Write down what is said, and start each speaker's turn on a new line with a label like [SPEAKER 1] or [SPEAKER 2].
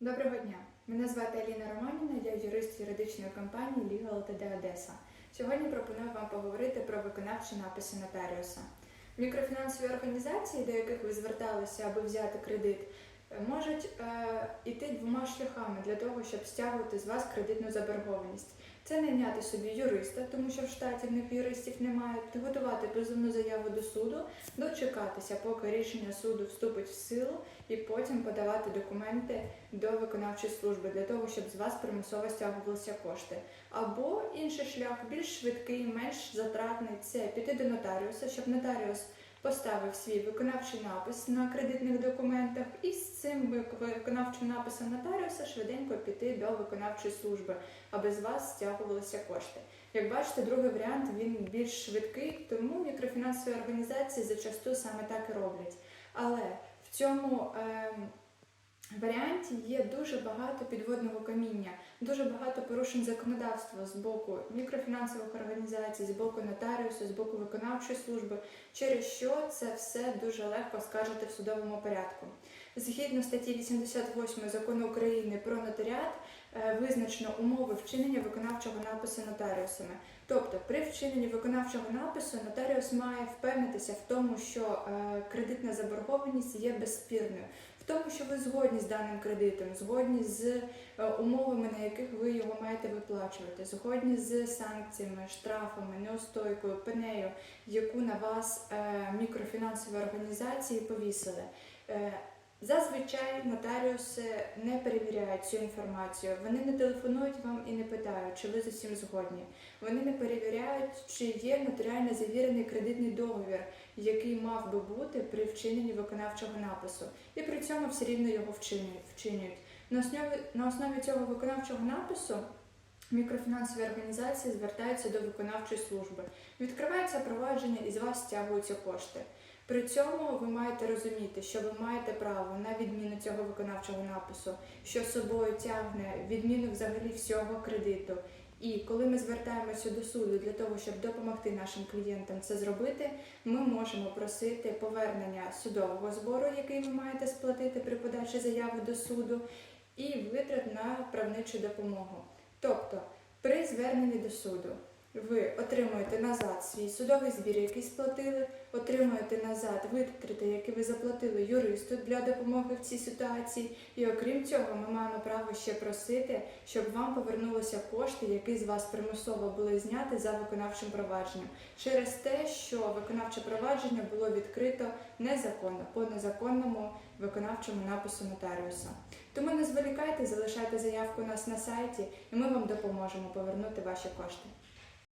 [SPEAKER 1] Доброго дня! Мене звати Аліна Романіна, я юрист юридичної компанії Legal LTD Одеса. Сьогодні пропоную вам поговорити про виконавчі написи нотаріуса. Мікрофінансові організації, до яких ви зверталися, аби взяти кредит, можуть е, іти двома шляхами для того, щоб стягувати з вас кредитну заборгованість. Це найняти собі юриста, тому що в штаті в них юристів немає, підготувати позовну заяву до суду, дочекатися, поки рішення суду вступить в силу, і потім подавати документи до виконавчої служби для того, щоб з вас примусово стягувалися кошти. Або інший шлях, більш швидкий, менш затратний це піти до нотаріуса, щоб нотаріус поставив свій виконавчий напис на кредитних документах, і з цим виконавчим написом нотаріуса швиденько піти до виконавчої служби, аби з вас стягувалися кошти. Як бачите, другий варіант він більш швидкий, тому мікрофінансові організації зачасту саме так і роблять. Але в цьому ем, варіанті є дуже багато підводного каміння, дуже багато порушень законодавства з боку мікрофінансових організацій, з боку нотаріусу, з боку виконавчої служби, через що це все дуже легко скажете в судовому порядку. Згідно статті 88 закону України про нотаріат е, визначено умови вчинення виконавчого напису нотаріусами. Тобто, при вчиненні виконавчого напису нотаріус має впевнитися в тому, що е, кредитна заборгованість є безспірною, в тому, що ви згодні з даним кредитом, згодні з е, умовами, на яких ви його маєте виплачувати, згодні з санкціями, штрафами, неустойкою, пенею, яку на вас мікрофінансові організації повісили. Зазвичай нотаріуси не перевіряють цю інформацію. Вони не телефонують вам і не питають, чи ви з усім згодні. Вони не перевіряють, чи є нотаріально завірений кредитний договір, який мав би бути при вчиненні виконавчого напису, і при цьому все рівно його вчинюють. На основі, на основі цього виконавчого напису мікрофінансові організації звертаються до виконавчої служби. Відкривається провадження і з вас стягуються кошти. При цьому ви маєте розуміти, що ви маєте право на відміну цього виконавчого напису, що собою тягне відміну взагалі всього кредиту. І коли ми звертаємося до суду для того, щоб допомогти нашим клієнтам це зробити, ми можемо просити повернення судового збору, який ви маєте сплатити при подачі заяви до суду, і витрат на правничу допомогу. Тобто, при зверненні до суду ви отримуєте назад свій судовий збір, який сплатили, отримуєте назад витрати, які ви заплатили юристу для допомоги в цій ситуації. І окрім цього, ми маємо право ще просити, щоб вам повернулися кошти, які з вас примусово були зняті за виконавчим провадженням, через те, що виконавче провадження було відкрито незаконно по незаконному виконавчому напису нотаріуса. Тому не зволікайте, залишайте заявку у нас на сайті, і ми вам допоможемо повернути ваші кошти.